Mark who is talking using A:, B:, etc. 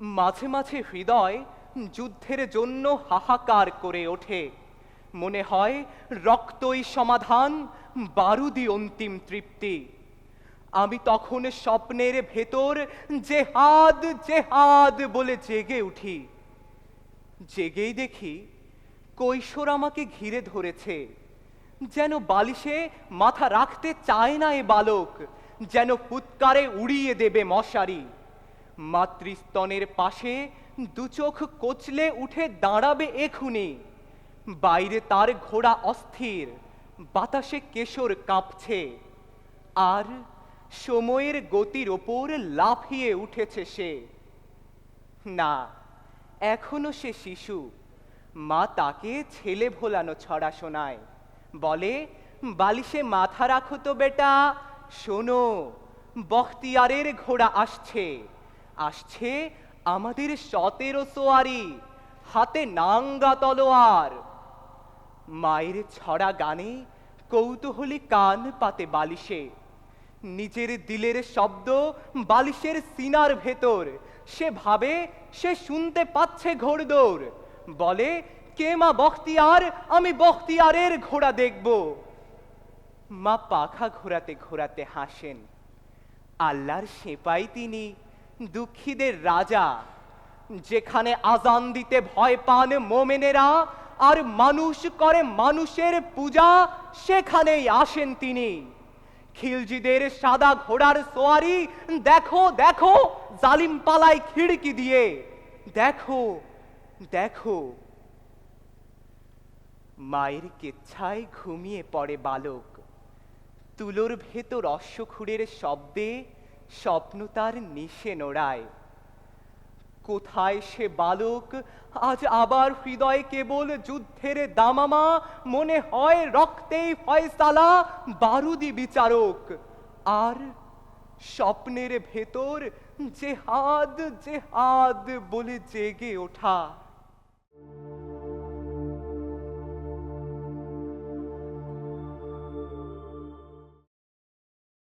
A: মাঝে মাঝে হৃদয় যুদ্ধের জন্য হাহাকার করে ওঠে। মনে হয় রক্তই সমাধান বারুদি অন্তিম তৃপ্তি। আমি তখন স্বপ্নের ভেতর জেহাদ জেহাদ বলে জেগে উঠি। জেগেই দেখি কৈশোর আমাকে ঘিরে ধরেছে। যেন বালিশে মাথা রাখতে চায় না এ বালক, যেন ফুৎকারে উড়িয়ে দেবে মশারি। মাতৃস্তনের পাশে দুচোখ কোচলে উঠে দাঁড়াবে এখুনি। বাইরে তার ঘোড়া অস্থির, বাতাসে কেশর কাঁপছে। আর সময়ের গতির ওপর লাফিয়ে উঠেছে সে। না, এখনও সে শিশু। মা তাকে ছেলে ভোলানো ছড়া শোনায়। বলে, বালিশে মাথা রাখো তো বেটা, শোনো, বখতিয়ারের ঘোড়া আসছে। আসছে আমাদের সতেরো সোয়ারি, হাতে নাঙ্গা তলোয়ার। মায়ের ছড়া গানে কৌতূহলী কান পাতে বালিশে। নিজের দিলের শব্দ বালিশের সিনার ভেতর। সে ভাবে, সে শুনতে পাচ্ছে ঘোড়দৌড় বলে, কে মা বখতিয়ার? আমি বখতিয়ারের ঘোড়া দেখব। মা পাখা ঘোরাতে ঘোরাতে হাসেন। আল্লাহর সেপাই তিনি দুঃখীদের রাজা, যেখানে আজান দিতে ভয় পান মোমেনেরা আর মানুষ করে মানুষের পূজা, সেখানেই আসেন তিনি। খিলজিদের সাদা ঘোড়ার সোয়ারি, দেখো দেখো, জালিম পালায় খিড়কি দিয়ে। দেখো দেখো। মায়ের কেচ্ছায় ঘুমিয়ে পড়ে বালক। তুলোর ভেতর অশ্বখুরের শব্দে স্বপ্ন তার নিশে নোড়ায়। কোথায় সে বালক? আজ আবার হৃদয় কেবল যুদ্ধের দামামা। মনে হয় রক্তেই ফয়সালা বারুদি বিচারক। আর স্বপ্নের ভেতর জেহাদ জেহাদ বলে জেগে ওঠা।